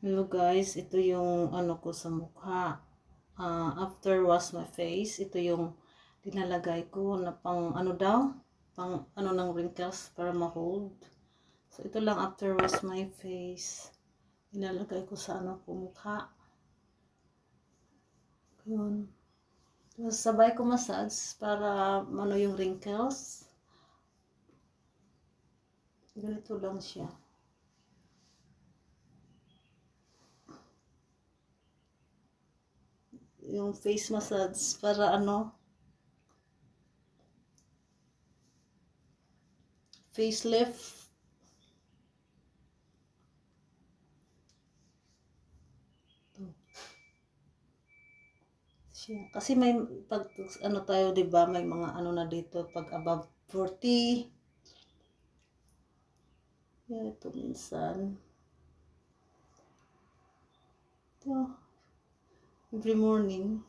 Hello guys, ito yung ano ko sa mukha. Ah, after wash my face, ito yung dinalagay ko na pang ano daw, pang ano ng wrinkles para ma-hold. So ito lang after wash my face. Dinalagay ko sa ano ko mukha. Yun. Tapos sabay ko massage para ano yung wrinkles. Ganito lang siya. Yung face massage para ano facelift. Siya kasi may pag ano tayo 'di ba? May mga ano na dito pag above 40 yan ito minsan. Ito every morning.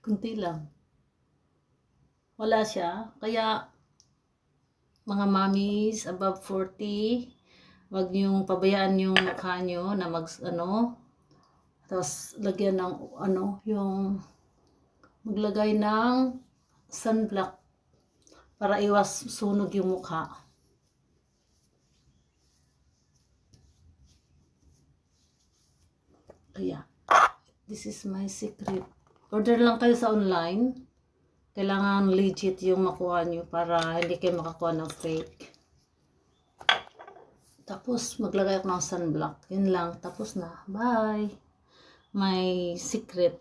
Kunti lang. Wala siya. Kaya, mga mommies above 40, wag niyong pabayaan yung mukha niyo na mag ano tapos lagyan ng ano yung maglagay ng sunblock para iwas sunog yung mukha. Kaya, this is my secret. Order lang kayo sa online. Kailangan legit yung makuha nyo para hindi kayo makakuha ng fake. Tapos, maglagay ako ng sunblock. Yun lang. Tapos na. Bye. My secret